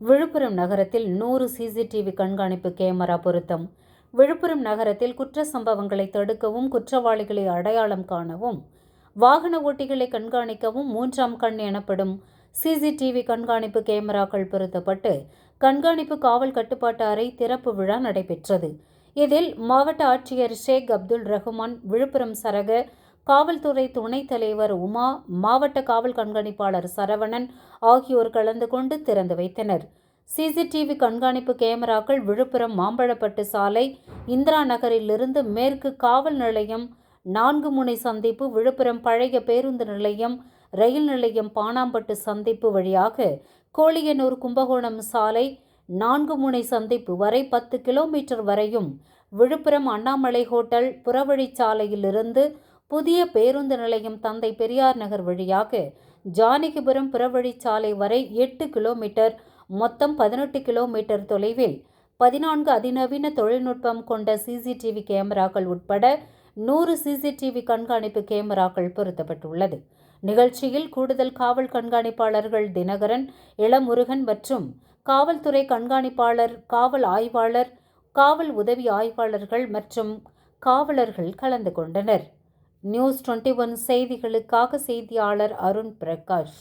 விழுப்புரம் நகரத்தில் நூறு சிசிடிவி கண்காணிப்பு கேமரா பொருத்தம். விழுப்புரம் நகரத்தில் குற்ற சம்பவங்களை தடுக்கவும் குற்றவாளிகளை அடையாளம் காணவும் வாகன ஓட்டிகளை கண்காணிக்கவும் மூன்றாம் கண் எனப்படும் சிசிடிவி கண்காணிப்பு கேமராக்கள் பொருத்தப்பட்டு கண்காணிப்பு காவல் கட்டுப்பாட்டு அறை திறப்பு விழா நடைபெற்றது. இதில் மாவட்ட ஆட்சியர் ஷேக் அப்துல் ரஹ்மான் விழுப்புரம் சரக காவல்துறை துணைத் தலைவர் உமா மாவட்ட காவல் கண்காணிப்பாளர் சரவணன் ஆகியோர் கலந்து கொண்டு திறந்து வைத்தனர். சிசிடிவி கண்காணிப்பு கேமராக்கள் விழுப்புரம் மாம்பழப்பட்டு சாலை இந்திரா நகரிலிருந்து மேற்கு காவல் நிலையம் நான்கு முனை சந்திப்பு விழுப்புரம் பழைய பேருந்து நிலையம் ரயில் நிலையம் பாணாம்பட்டு சந்திப்பு வழியாக கோழியனூர் கும்பகோணம் சாலை நான்கு முனை சந்திப்பு வரை பத்து கிலோமீட்டர் வரையும் விழுப்புரம் அண்ணாமலை ஹோட்டல் புறவழிச்சாலையிலிருந்து புதிய பேருந்து நிலையம் தந்தை பெரியார் நகர் வழியாக ஜானகிபுரம் புறவழிச்சாலை வரை எட்டு கிலோமீட்டர் மொத்தம் பதினெட்டு கிலோமீட்டர் தொலைவில் பதினான்கு அதிநவீன தொழில்நுட்பம் கொண்ட சிசிடிவி கேமராக்கள் உட்பட நூறு சிசிடிவி கண்காணிப்பு கேமராக்கள் பொருத்தப்பட்டுள்ளது. நிகழ்ச்சியில் கூடுதல் காவல் கண்காணிப்பாளர்கள் தினகரன் இளமுருகன் மற்றும் காவல்துறை கண்காணிப்பாளர் காவல் ஆய்வாளர் காவல் உதவி ஆய்வாளர்கள் மற்றும் காவலர்கள் கலந்து கொண்டனர். நியூஸ் டுவெண்ட்டி ஒன் செய்திகளுக்காக செய்தியாளர் அருண் பிரகாஷ்.